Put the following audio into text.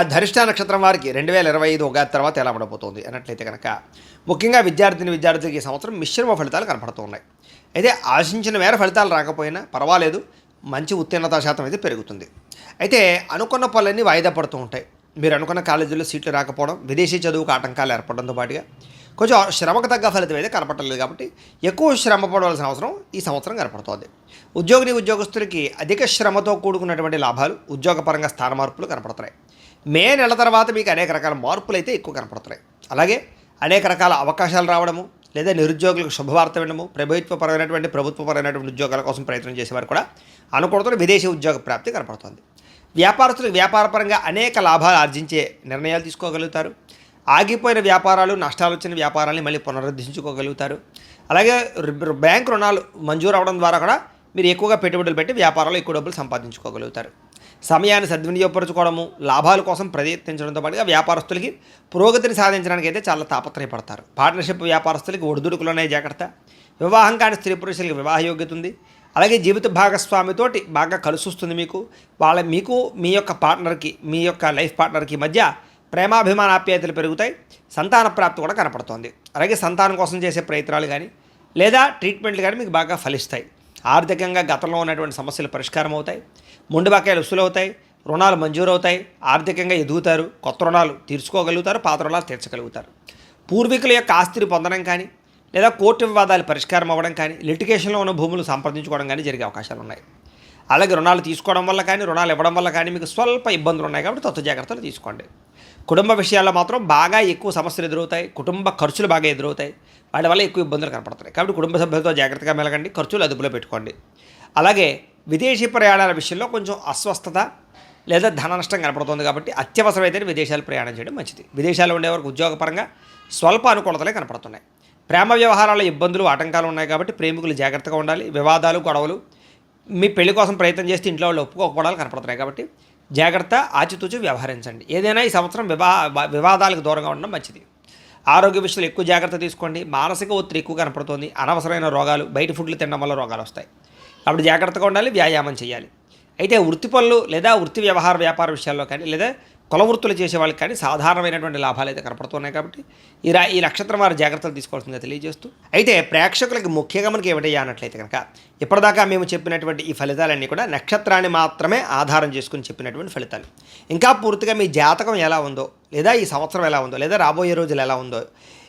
ఆ ధరిష్ట నక్షత్రం వారికి రెండు వేల ఇరవై ఐదు ఒక తర్వాత ఎలా ఉండబోతోంది అన్నట్లయితే కనుక ముఖ్యంగా విద్యార్థిని విద్యార్థులకి ఈ సంవత్సరం మిశ్రమ ఫలితాలు కనపడుతున్నాయి. అయితే ఆశించిన మేర ఫలితాలు రాకపోయినా పర్వాలేదు మంచి ఉత్తీర్ణత శాతం అయితే పెరుగుతుంది. అయితే అనుకున్న పనులన్నీ వాయిదా పడుతూ ఉంటాయి. మీరు అనుకున్న కాలేజీలో సీట్లు రాకపోవడం విదేశీ చదువుకు ఆటంకాలు ఏర్పడంతో పాటుగా కొంచెం శ్రమకు తగ్గ ఫలితం అయితే కనపడలేదు కాబట్టి ఎక్కువ శ్రమ పడవలసిన అవసరం ఈ సంవత్సరం కనపడుతోంది. ఉద్యోగిని ఉద్యోగస్తులకి అధిక శ్రమతో కూడుకున్నటువంటి లాభాలు ఉద్యోగపరంగా స్థాన మార్పులు కనపడుతున్నాయి. మే నెల తర్వాత మీకు అనేక రకాల మార్పులు అయితే ఎక్కువ కనపడుతున్నాయి. అలాగే అనేక రకాల అవకాశాలు రావడము లేదా నిరుద్యోగులకు శుభవార్త వినడము ప్రభుత్వపరమైనటువంటి ప్రభుత్వపరమైనటువంటి ఉద్యోగాల కోసం ప్రయత్నం చేసేవారు కూడా అనుకూడతో విదేశీ ఉద్యోగ ప్రాప్తి కనపడుతుంది. వ్యాపారస్తులు వ్యాపారపరంగా అనేక లాభాలు ఆర్జించే నిర్ణయాలు తీసుకోగలుగుతారు. ఆగిపోయిన వ్యాపారాలు నష్టాలు వచ్చిన వ్యాపారాన్ని మళ్ళీ పునరుద్ధరించుకోగలుగుతారు. అలాగే రు- బ్యాంక్ రుణాలు మంజూరు అవడం ద్వారా కూడా మీరు ఎక్కువగా పెట్టుబడులు పెట్టి వ్యాపారాలు ఎక్కువ డబ్బులు సంపాదించుకోగలుగుతారు. సమయాన్ని సద్వినియోగపరచుకోవడము లాభాల కోసం ప్రయత్నించడంతో పాటుగా వ్యాపారస్తులకి పురోగతిని సాధించడానికి అయితే చాలా తాపత్రయపడతారు. పార్ట్నర్షిప్ వ్యాపారస్తులకి ఒడిదుడుకులోనే జాగ్రత్త. వివాహం కాని స్త్రీ పురుషులకి వివాహ యోగ్యత ఉంది. అలాగే జీవిత భాగస్వామితోటి బాగా కలుసుస్తుంది మీకు. వాళ్ళ మీకు మీ యొక్క పార్ట్నర్కి మీ యొక్క లైఫ్ పార్ట్నర్కి మధ్య ప్రేమాభిమాన ఆప్యాయతలు పెరుగుతాయి. సంతాన ప్రాప్తి కూడా కనపడుతోంది. అలాగే సంతానం కోసం చేసే ప్రయత్నాలు కానీ లేదా ట్రీట్మెంట్లు కానీ మీకు బాగా ఫలిస్తాయి. ఆర్థికంగా గతంలో ఉన్నటువంటి సమస్యలు పరిష్కారం అవుతాయి ముండి బకాయిలు వసూలవుతాయి రుణాలు మంజూరు అవుతాయి ఆర్థికంగా ఎదుగుతారు కొత్త రుణాలు తీర్చుకోగలుగుతారు పాత రుణాలు తీర్చగలుగుతారు. పూర్వీకుల యొక్క ఆస్తిని పొందడం కానీ లేదా కోర్టు వివాదాలు పరిష్కారం అవ్వడం కానీ లిటిగేషన్లో ఉన్న భూములు సంప్రదించుకోవడం కానీ జరిగే అవకాశాలు ఉన్నాయి. అలాగే రుణాలు తీసుకోవడం వల్ల కానీ రుణాలు ఇవ్వడం వల్ల కానీ మీకు స్వల్ప ఇబ్బందులు ఉన్నాయి కాబట్టి తత్వ జాగ్రత్తలు తీసుకోండి. కుటుంబ విషయాల్లో మాత్రం బాగా ఎక్కువ సమస్యలు ఎదురవుతాయి కుటుంబ ఖర్చులు బాగా ఎదురవుతాయి వాటి వల్ల ఎక్కువ ఇబ్బందులు కనపడతాయి. కాబట్టి కుటుంబ సభ్యులతో జాగ్రత్తగా మెలగండి ఖర్చులు అదుపులో పెట్టుకోండి. అలాగే విదేశీ ప్రయాణాల విషయంలో కొంచెం అస్వస్థత లేదా ధన నష్టం కనపడుతుంది కాబట్టి అత్యవసరమైతే విదేశాలు ప్రయాణం చేయడం మంచిది. విదేశాల్లో ఉండేవారికి ఉద్యోగపరంగా స్వల్ప అనుకూలతలే కనపడుతున్నాయి. ప్రేమ వ్యవహారాల ఇబ్బందులు ఆటంకాలు ఉన్నాయి కాబట్టి ప్రేమికులు జాగ్రత్తగా ఉండాలి. వివాదాలు గొడవలు మీ పెళ్ళి కోసం ప్రయత్నం చేస్తే ఇంట్లో వాళ్ళు ఒప్పుకోకపోవడాలు కనపడుతున్నాయి కాబట్టి జాగ్రత్త ఆచితూచి వ్యవహరించండి. ఏదైనా ఈ సంవత్సరం వివా వివాదాలకు దూరంగా ఉండడం మంచిది. ఆరోగ్య విషయంలో ఎక్కువ జాగ్రత్త తీసుకోండి. మానసిక ఒత్తిడి ఎక్కువ కనపడుతుంది. అనవసరమైన రోగాలు బయట ఫుడ్లు తినడం వల్ల రోగాలు వస్తాయి. అప్పుడు జాగ్రత్తగా ఉండాలి వ్యాయామం చేయాలి. అయితే వృత్తి పనులు లేదా వృత్తి వ్యవహార వ్యాపార విషయాల్లో కానీ లేదా కుల వృత్తులు చేసే వాళ్ళకి కానీ సాధారణమైనటువంటి లాభాలు అయితే కనపడుతున్నాయి కాబట్టి ఈ రా ఈ నక్షత్రం వారు జాగ్రత్తలు తీసుకోవాల్సిందిగా తెలియజేస్తూ అయితే ప్రేక్షకులకి ముఖ్యంగా మనకి ఏమిటయ్యా అన్నట్లయితే కనుక ఇప్పటిదాకా మేము చెప్పినటువంటి ఈ ఫలితాలన్నీ కూడా నక్షత్రాన్ని మాత్రమే ఆధారం చేసుకుని చెప్పినటువంటి ఫలితాలు. ఇంకా పూర్తిగా మీ జాతకం ఎలా ఉందో లేదా ఈ సంవత్సరం ఎలా ఉందో లేదా రాబోయే రోజులు ఎలా ఉందో